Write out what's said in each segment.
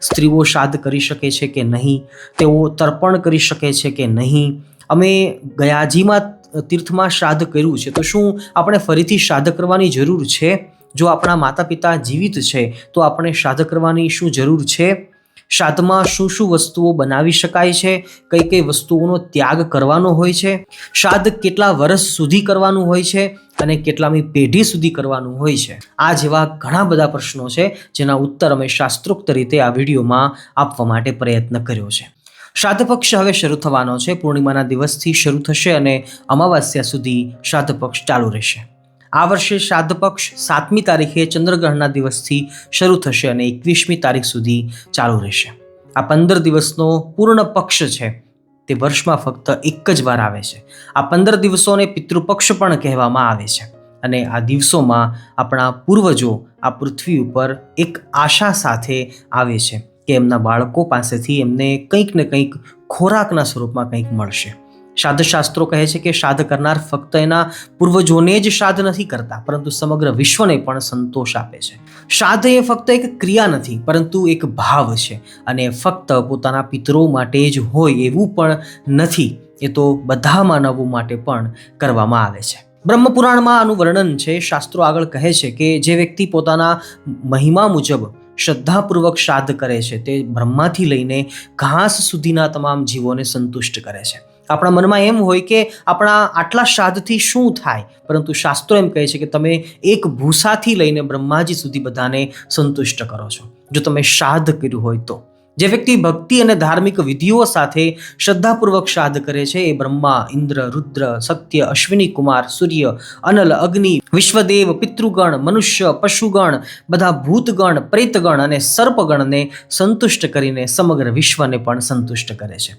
સ્ત્રીઓ શ્રાદ્ધ કરી શકે છે કે નહીં? તેઓ તર્પણ કરી શકે છે કે નહીં? અમે ગયાજીમાં તીર્થમાં શ્રાદ્ધ કર્યું છે, તો શું આપણે ફરીથી શ્રાદ્ધ કરવાની જરૂર છે? જો આપણા માતા પિતા જીવિત છે, તો આપણે શ્રાદ્ધ કરવાની શું જરૂર છે? શ્રાદ્ધમાં શું શું વસ્તુઓ બનાવી શકાય છે? કઈ કઈ વસ્તુઓનો ત્યાગ કરવાનો હોય છે? શ્રાદ્ધ કેટલા વર્ષ સુધી કરવાનું હોય છે? અને કેટલામી પેઢી સુધી કરવાનું હોય છે. આ જેવા ઘણા બધા પ્રશ્નો છે, જેના ઉત્તર અમે શાસ્ત્રોક્ત રીતે આ વિડીયોમાં આપવા માટે પ્રયત્ન કર્યો છે. શ્રાદ્ધ પક્ષ હવે શરૂ થવાનો છે, પૂર્ણિમાના દિવસથી શરૂ થશે અને અમાવાસ્યા સુધી શ્રાદ્ધ પક્ષ ચાલુ રહેશે. આ વર્ષે શ્રાદ્ધ પક્ષ સાતમી તારીખે ચંદ્રગ્રહણના દિવસથી શરૂ થશે અને એકવીસમી તારીખ સુધી ચાલુ રહેશે. આ પંદર દિવસનો પૂર્ણ પક્ષ છે. તે વર્ષમાં ફક્ત એક જ વાર આવે છે. આ પંદર દિવસોને પિતૃપક્ષ પણ કહેવામાં આવે છે. અને આ દિવસોમાં આપણા પૂર્વજો આ પૃથ્વી ઉપર એક આશા સાથે આવે છે કે એમના બાળકો પાસેથી એમને કંઈક ને કંઈક ખોરાકના સ્વરૂપમાં કંઈક મળશે. શાસ્ત્રો કહે છે કે શ્રાદ્ધ કરનાર ફક્ત એના પૂર્વજોને જ શ્રાદ્ધ નથી કરતા, પરંતુ સમગ્ર વિશ્વને પણ સંતોષ આપે છે. શ્રાદ્ધ એ ફક્ત એક ક્રિયા નથી, પરંતુ એક ભાવ છે અને ફક્ત પોતાના પિતરો માટે જ હોય એવું પણ નથી, એ તો બધા માનવો માટે પણ કરવામાં આવે છે. બ્રહ્મપુરાણમાં આનું વર્ણન છે, શાસ્ત્રો આગળ કહે છે કે જે વ્યક્તિ પોતાના મહિમા મુજબ શ્રદ્ધાપૂર્વક શ્રાદ્ધ કરે છે, તે બ્રહ્માથી લઈને ઘાસ સુધીના તમામ જીવોને સંતુષ્ટ કરે છે. આપણા મનમાં એમ હોય કે આપણા આટલા શ્રાદ્ધથી શું થાય? પરંતુ શાસ્ત્રો એમ કહે છે કે તમે એક ભૂસાથી લઈને બ્રહ્માજી સુધી બધાને સંતુષ્ટ કરો છો. જો તમે શ્રાદ્ધ કર્યું હોય તો. જે વ્યક્તિ ભક્તિ અને ધાર્મિક વિધિઓ સાથે શ્રદ્ધાપૂર્વક શ્રાદ્ધ કરે છે, એ બ્રહ્મા, ઇન્દ્ર, રુદ્ર, સત્ય, અશ્વિની કુમાર, સૂર્ય, અનલ, અગ્નિ, વિશ્વદેવ, પિતૃગણ, મનુષ્ય, પશુગણ, બધા ભૂતગણ, પ્રેતગણ અને સર્પગણને સંતુષ્ટ કરીને સમગ્ર વિશ્વને પણ સંતુષ્ટ કરે છે.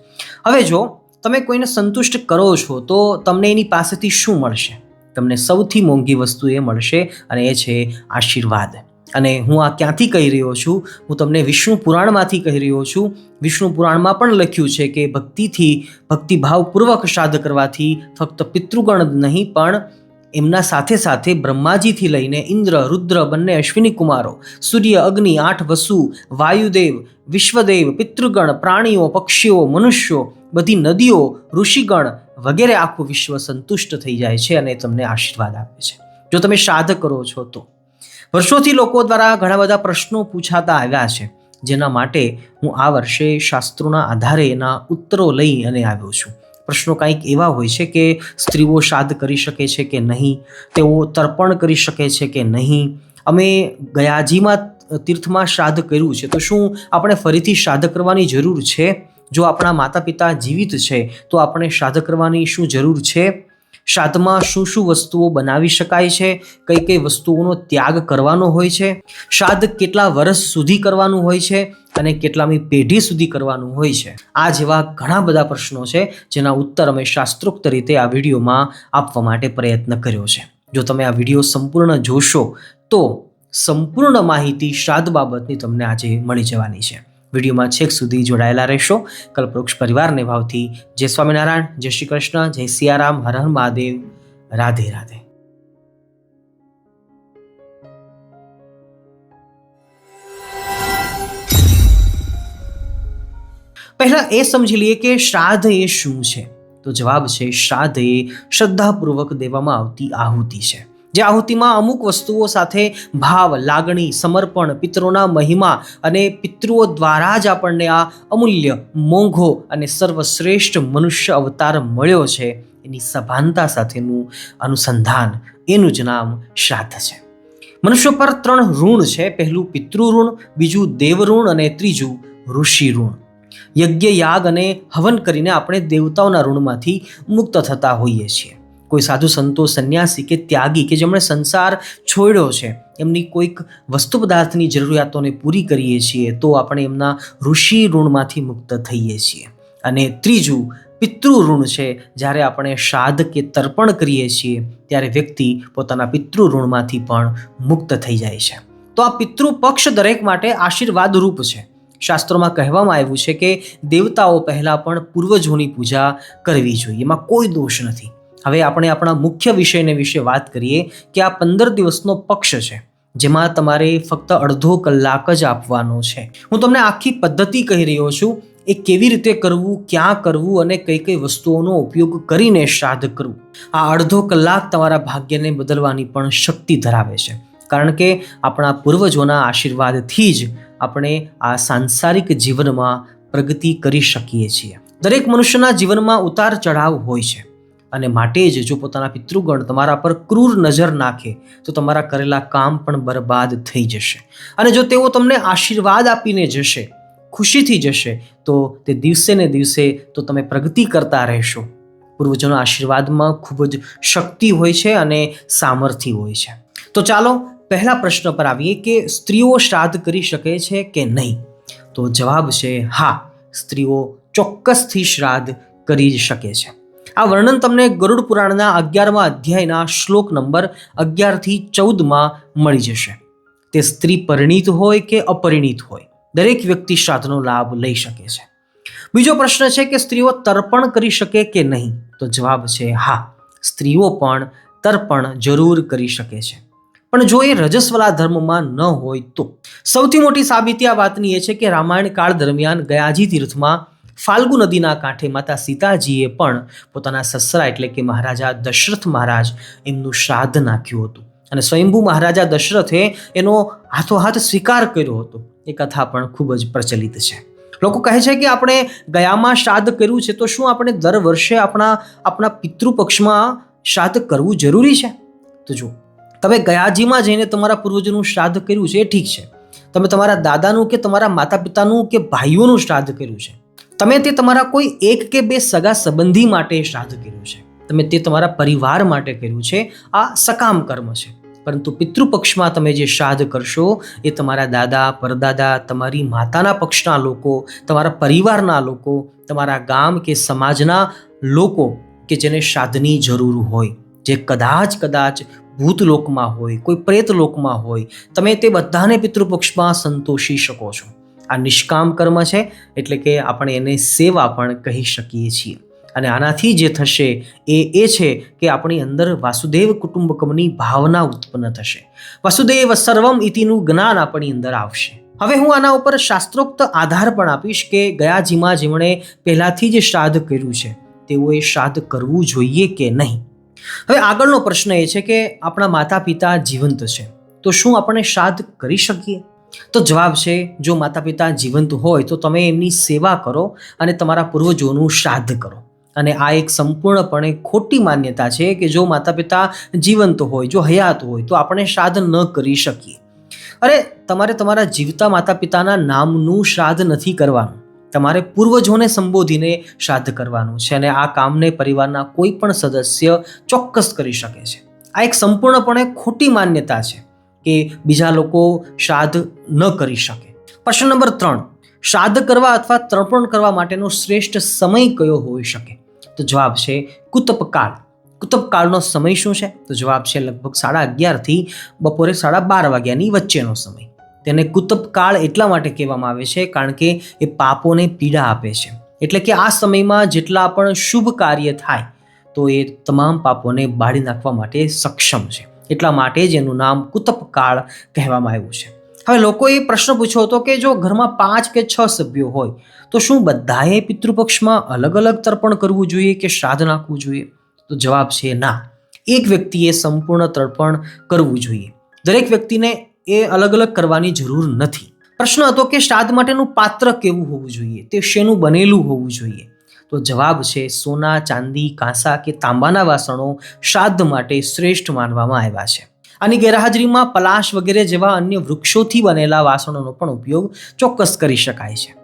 હવે જો તમે કોઈને સંતુષ્ટ કરો છો, તો તમને એની પાસેથી શું મળશે? તમને સૌથી મોંઘી વસ્તુ એ મળશે અને એ છે આશીર્વાદ. અને હું આ ક્યાંથી કહી રહ્યો છું? હું તમને વિષ્ણુ પુરાણમાંથી કહી રહ્યો છું. વિષ્ણુ પુરાણમાં પણ લખ્યું છે કે ભક્તિથી ભક્તિભાવપૂર્વક શ્રાદ્ધ કરવાથી ફક્ત પિતૃગણ નહીં, પણ એમના સાથે સાથે બ્રહ્માજીથી લઈને ઇન્દ્ર, રુદ્ર, બંને અશ્વિની કુમારો, સૂર્ય, અગ્નિ, આઠ વસુ, વાયુદેવ, વિશ્વદેવ, પિતૃગણ, પ્રાણીઓ, પક્ષીઓ, મનુષ્યો બધી નદીઓ, ઋષિગણ વગેરે આખું વિશ્વ સંતુષ્ટ થઈ જાય છે અને તમને આશીર્વાદ આપે છે. જો તમે શ્રાદ્ધ કરો છો તો. વર્ષોથી લોકો દ્વારા ઘણા બધા પ્રશ્નો પૂછાતા આવ્યા છે, જેના માટે હું આ વર્ષે શાસ્ત્રોના આધારે એના ઉત્તરો લઈ અને આવ્યો છું. પ્રશ્નો કંઈક એવા હોય છે કે સ્ત્રીઓ શ્રાદ્ધ કરી શકે છે કે નહીં, તેઓ તર્પણ કરી શકે છે કે નહીં. અમે ગયાજીમાં તીર્થમાં શ્રાદ્ધ કર્યું છે, તો શું આપણે ફરીથી શ્રાદ્ધ કરવાની જરૂર છે? જો આપણા માતા પિતા જીવિત છે, તો આપણે શ્રાદ્ધ કરવાની શું જરૂર છે? શ્રાદ્ધમાં શું શું વસ્તુઓ બનાવી શકાય છે? કઈ કઈ વસ્તુઓનો ત્યાગ કરવાનો હોય છે? શ્રાદ્ધ કેટલા વર્ષ સુધી કરવાનું હોય છે? અને કેટલામી પેઢી સુધી કરવાનું હોય છે? આ જેવા ઘણા બધા પ્રશ્નો છે, જેના ઉત્તર અમે શાસ્ત્રોક્ત રીતે આ વિડીયોમાં આપવા માટે પ્રયત્ન કર્યો છે. જો તમે આ વીડિયો સંપૂર્ણ જોશો, તો સંપૂર્ણ માહિતી શ્રાદ્ધ બાબતની તમને આજે મળી જવાની છે. વિડીયોમાં છેક સુધી જોડાયેલા રહેશો. કલ્પવૃક્ષ પરિવારને ભાવથી જય સ્વામિનારાયણ, જય શ્રી કૃષ્ણ, જય સિયારામ, હર હર મહાદેવ. રાધે રાધે. પહેલા એ સમજી લઈએ કે શ્રાદ્ધ એ શું છે? તો જવાબ છે, શ્રાદ્ધ એ શ્રદ્ધાપૂર્વક દેવામાં આવતી આહુતિ છે. જે આહુતિમાં અમુક વસ્તુઓ સાથે ભાવ, લાગણી, સમર્પણ, પિત્રોના મહિમા અને પિતૃઓ દ્વારા જ આપણને આ અમૂલ્ય મોંઘો અને સર્વશ્રેષ્ઠ મનુષ્ય અવતાર મળ્યો છે. એની સભાનતા સાથેનું અનુસંધાન. એનું જ નામ શ્રાદ્ધ છે. મનુષ્ય પર ત્રણ ઋણ છે. પહેલું પિતૃ બીજું દેવ ઋણ અને ત્રીજું ઋષિ ઋણ યજ્ઞ, યાગ અને હવન કરીને આપણે દેવતાઓના ઋણમાંથી મુક્ત થતા હોઈએ છીએ. કોઈ સાધુ સંતો, સંન્યાસી કે ત્યાગી કે જેમણે સંસાર છોડ્યો છે, એમની કોઈક વસ્તુ પદાર્થની જરૂરિયાતોને પૂરી કરીએ છીએ, તો આપણે એમના ઋષિ ઋણમાંથી મુક્ત થઈએ છીએ. અને ત્રીજું, પિતૃ ઋણ છે, જ્યારે આપણે શ્રાદ્ધ કે તર્પણ કરીએ છીએ, ત્યારે વ્યક્તિ પોતાના પિતૃ ઋણમાંથી પણ મુક્ત થઈ જાય છે. તો આ પિતૃ પક્ષ દરેક માટે આશીર્વાદ રૂપ છે. શાસ્ત્રોમાં કહેવામાં આવ્યું છે કે દેવતાઓ પહેલાં પણ પૂર્વજોની પૂજા કરવી જોઈએ, એમાં કોઈ દોષ નથી. હવે આપણે આપણા મુખ્ય વિષયને વિશે વાત કરીએ કે આ પંદર દિવસનો પક્ષ છે, જેમાં તમારે ફક્ત અડધો કલાક જ આપવાનો છે. હું તમને આખી પદ્ધતિ કહી રહ્યો છું, એ કેવી રીતે કરવું, ક્યાં કરવું અને કઈ કઈ વસ્તુઓનો ઉપયોગ કરીને શ્રાદ્ધ કરવું. આ અડધો કલાક તમારા ભાગ્યને બદલવાની પણ શક્તિ ધરાવે છે. કારણ કે આપણા પૂર્વજોના આશીર્વાદથી જ આપણે આ સાંસારિક જીવનમાં પ્રગતિ કરી શકીએ છીએ. દરેક મનુષ્યના જીવનમાં ઉતાર ચઢાવ હોય છે. અને માટે જ જો પોતાના પિતૃગણ તમારા પર ક્રૂર નજર નાખે, તો તમારા કરેલા કામ પણ બરબાદ થઈ જશે. અને જો તેઓ તમને આશીર્વાદ આપીને જશે, ખુશીથી જશે, તો તે દિવસે ને દિવસે તો તમે પ્રગતિ કરતા રહેશો. પૂર્વજોના આશીર્વાદમાં ખૂબ જ શક્તિ હોય છે અને સામર્થ્ય હોય છે. તો ચાલો પહેલા પ્રશ્ન પર આવીએ કે સ્ત્રીઓ શ્રાદ્ધ કરી શકે છે કે નહીં? તો જવાબ છે હા, સ્ત્રીઓ ચોક્કસથી શ્રાદ્ધ કરી શકે છે. આ વર્ણન તમને ગરુડ પુરાણના અગિયારમા અધ્યાયના શ્લોક નંબર અગિયારથી ચૌદમાં મળી જશે. તે સ્ત્રી પરિણીત હોય કે અપરિણીત હોય? દરેક વ્યક્તિ શ્રાદ્ધનો લાભ લઈ શકે છે. બીજો પ્રશ્ન છે કે સ્ત્રીઓ તર્પણ કરી શકે કે નહીં? તો જવાબ છે હા, સ્ત્રીઓ પણ તર્પણ જરૂર કરી શકે છે. પણ જો એ રજસ્વલા ધર્મમાં ન હોય તો? સૌથી મોટી સાબિતી આ વાતની એ છે કે રામાયણ કાળ દરમિયાન ગયાજી તીર્થમાં ફાલ્ગુ નદીના કાંઠે માતા સીતાજીએ પણ પોતાના સસરા એટલે કે મહારાજા દશરથ મહારાજ એમનું શ્રાદ્ધ નાખ્યું હતું. અને સ્વયંભૂ મહારાજા દશરથે એનો હાથોહાથ સ્વીકાર કર્યો હતો. એ કથા પણ ખૂબ જ પ્રચલિત છે. લોકો કહે છે કે આપણે ગયામાં શ્રાદ્ધ કર્યું છે તો શું આપણે દર વર્ષે આપણા આપણા પિતૃપક્ષમાં શ્રાદ્ધ કરવું જરૂરી છે? તો જુઓ, તમે ગયાજીમાં જઈને તમારા પૂર્વજોનું શ્રાદ્ધ કર્યું છે એ ઠીક છે. તમે તમારા દાદાનું કે તમારા માતા પિતાનું કે ભાઈઓનું શ્રાદ્ધ કર્યું છે. તમે તે તમારા કોઈ એક કે બે સગા સંબંધી માટે શ્રાદ્ધ કર્યું છે. તમે તે તમારા પરિવાર માટે કર્યું છે. આ સકામ કર્મ છે. પરંતુ પિતૃપક્ષમાં તમે જે શ્રાદ્ધ કરશો, એ તમારા દાદા, પરદાદા, તમારી માતાના પક્ષના લોકો, તમારા પરિવારના લોકો, તમારા ગામ કે સમાજના લોકો કે જેને શ્રાદ્ધની જરૂર હોય. જે કદાચ કદાચ ભૂતલોકમાં હોય, કોઈ પ્રેતલોકમાં હોય, તમે તે બધાને પિતૃપક્ષમાં સંતોષી શકો છો. આ નિષ્કામ કર્મ છે, એટલે કે આપણે એને સેવા પણ કહી શકીએ છીએ. અને આનાથી જે થશે એ એ છે કે આપણી અંદર વાસુદેવ કુટુંબકમની ભાવના ઉત્પન્ન થશે. વાસુદેવ સર્વમ ઇતિનું જ્ઞાન આપણી અંદર આવશે. હવે હું આના ઉપર શાસ્ત્રોક્ત આધાર પણ આપીશ કે ગયાજીમાં જેમણે પહેલાંથી જે શ્રાદ્ધ કર્યું છે, તેઓએ શ્રાદ્ધ કરવું જોઈએ કે નહીં? હવે આગળનો પ્રશ્ન એ છે કે આપણા માતા પિતા જીવંત છે, તો શું આપણે શ્રાદ્ધ કરી શકીએ? તો જવાબ છે, જો માતા પિતા જીવંત હોય તો તમે એમની સેવા કરો અને તમારા પૂર્વજોનું શ્રાદ્ધ કરો. અને આ એક સંપૂર્ણપણે ખોટી માન્યતા છે કે જો માતા પિતા જીવંત હોય, જો હયાત હોય, તો આપણે શ્રાદ્ધ ન કરી શકીએ. અરે, તમારે તમારા જીવતા માતા પિતાના નામનું શ્રાદ્ધ નથી કરવાનું. તમારે પૂર્વજોને સંબોધીને શ્રાદ્ધ કરવાનું છે અને આ કામને પરિવારના કોઈ પણ સદસ્ય ચોક્કસ કરી શકે છે. આ એક સંપૂર્ણપણે ખોટી માન્યતા છે. કે બીજા લોકો શ્રાદ્ધ ન કરી શકે. પ્રશ્ન નંબર ત્રણ. શ્રાદ્ધ કરવા અથવા તર્પણ કરવા માટેનો શ્રેષ્ઠ સમય કયો હોઈ શકે? તો જવાબ છે કુતપકાળ. કુતપકાળનો સમય શું છે? તો જવાબ છે લગભગ સાડા અગિયારથી બપોરે સાડા બાર વાગ્યાની વચ્ચેનો સમય. તેને કુતપકાળ એટલા માટે કહેવામાં આવે છે કારણ કે એ પાપોને પીડા આપે છે. એટલે કે આ સમયમાં જેટલા પણ શુભ કાર્ય થાય, તો એ તમામ પાપોને બાળી નાખવા માટે સક્ષમ છે. એટલા માટે જ એનું નામ કુતપકાળ કહેવામાં આવ્યું છે. હવે લોકોએ પ્રશ્ન પૂછ્યો હતો કે જો ઘરમાં પાંચ કે છ સભ્યો હોય, તો શું બધાએ પિતૃપક્ષમાં અલગ અલગ તર્પણ કરવું જોઈએ કે શ્રાદ્ધ નાખવું જોઈએ? તો જવાબ છે ના. એક વ્યક્તિએ સંપૂર્ણ તર્પણ કરવું જોઈએ. દરેક વ્યક્તિને એ અલગ અલગ કરવાની જરૂર નથી. પ્રશ્ન હતો કે શ્રાદ્ધ માટેનું પાત્ર કેવું હોવું જોઈએ? તે શેનું બનેલું હોવું જોઈએ? તો જવાબ છે સોના, ચાંદી, કાંસા કે તાંબાના વાસણો શ્રાદ્ધ માટે શ્રેષ્ઠ માનવામાં આવ્યા છે. આની ગેરહાજરીમાં પલાશ વગેરે જેવા અન્ય વૃક્ષોથી બનેલા વાસણોનો પણ ઉપયોગ ચોક્કસ કરી શકાય છે.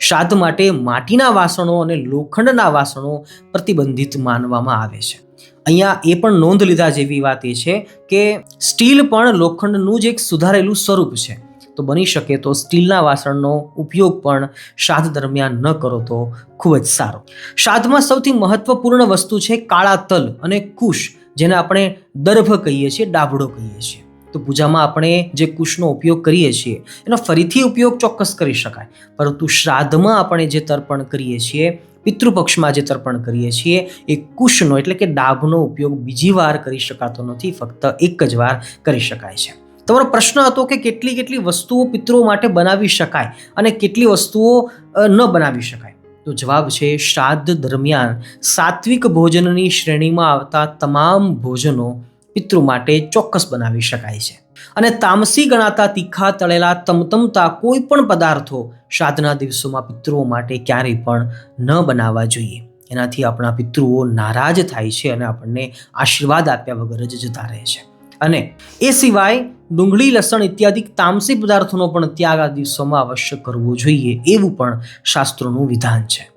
શ્રાદ્ધ માટે માટીના વાસણો અને લોખંડના વાસણો પ્રતિબંધિત માનવામાં આવે છે. અહીંયા એ પણ નોંધ લીધા જેવી વાત એ છે કે સ્ટીલ પણ લોખંડનું જ એક સુધારેલું સ્વરૂપ છે. તો બની શકે તો સ્ટીલના વાસણનો ઉપયોગ પણ શ્રાદ્ધ દરમિયાન ન કરો તો ખૂબ જ સારો. શ્રાદ્ધમાં સૌથી મહત્વપૂર્ણ વસ્તુ છે કાળા તલ અને કુશ, જેને આપણે દર્ભ કહીએ છીએ ડાબડો કહીએ છીએ. તો પૂજામાં આપણે જે કુશનો ઉપયોગ કરીએ છીએ, એનો ફરીથી ઉપયોગ ચોક્કસ કરી શકાય. પરંતુ શ્રાદ્ધમાં આપણે જે તર્પણ કરીએ છીએ, પિતૃપક્ષમાં જે તર્પણ કરીએ છીએ, એ કુશનો એટલે કે ડાભનો ઉપયોગ બીજી વાર કરી શકાતો નથી, ફક્ત એક જ વાર કરી શકાય છે. તમારો પ્રશ્ન હતો કે કેટલી કેટલી વસ્તુઓ પિતૃઓ માટે બનાવી શકાય અને કેટલી વસ્તુઓ ન બનાવી શકાય? તો જવાબ છે શ્રાદ્ધ દરમિયાન સાત્વિક ભોજનની શ્રેણીમાં આવતા તમામ ભોજનો પિતૃ માટે ચોક્કસ બનાવી શકાય છે. અને તામસી ગણાતા તીખા તળેલા તમતમતા કોઈ પણ પદાર્થો શ્રાદ્ધના દિવસોમાં પિતૃઓ માટે ક્યારેય પણ ન બનાવવા જોઈએ. એનાથી આપણા પિતૃઓ નારાજ થાય છે અને આપણને આશીર્વાદ આપ્યા વગર જ જતા રહે છે. અને એ સિવાય ડુંગળી, લસણ ઇત્યાદિ તામસી પદાર્થોનો પણ ત્યાગ આ દિવસોમાં અવશ્ય કરવો જોઈએ એવું પણ શાસ્ત્રોનું વિધાન છે.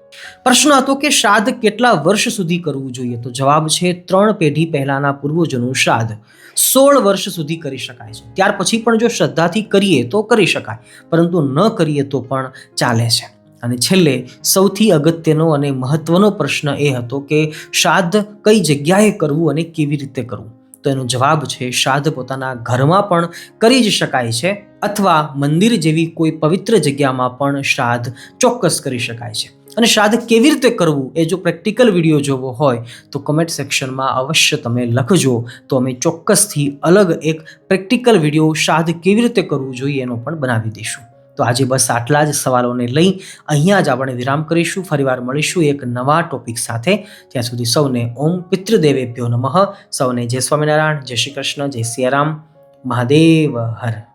પ્રશ્ન હતો કે શ્રાદ્ધ કેટલા વર્ષ સુધી કરવું જોઈએ? તો જવાબ છે ત્રણ પેઢી પહેલાના પૂર્વજોનું શ્રાદ્ધ. સોળ વર્ષ સુધી કરી શકાય છે. ત્યાર પછી પણ જો શ્રદ્ધાથી કરીએ તો કરી શકાય, પરંતુ ન કરીએ તો પણ ચાલે છે. અને છેલ્લે સૌથી અગત્યનો અને મહત્વનો પ્રશ્ન એ હતો કે શ્રાદ્ધ કઈ જગ્યાએ કરવું અને કેવી રીતે કરવું? તો એનો જવાબ છે, શ્રાદ્ધ પોતાના ઘરમાં પણ કરી જ શકાય છે અથવા મંદિર જેવી કોઈ પવિત્ર જગ્યામાં પણ શ્રાદ્ધ ચોક્કસ કરી શકાય છે. અને શ્રાદ્ધ કેવી રીતે કરવું એ જો પ્રેક્ટિકલ વીડિયો જોવો હોય તો કમેન્ટ સેક્શનમાં અવશ્ય તમે લખજો. તો અમે ચોક્કસથી અલગ એક પ્રેક્ટિકલ વીડિયો શ્રાદ્ધ કેવી રીતે કરવું જોઈએ એનો પણ બનાવી દઈશું. તો આજે બસ આટલા જ સવાલોને લઈ અહીંયા જ આપણે વિરામ કરીશું. ફરીવાર મળીશું એક નવા ટોપિક સાથે. ત્યાં સુધી સૌને ઓમ પિતૃદેવેભ્યો નમઃ. સૌને જય સ્વામિનારાયણ, જય શ્રી કૃષ્ણ, જય સિયારામ. મહાદેવ હર.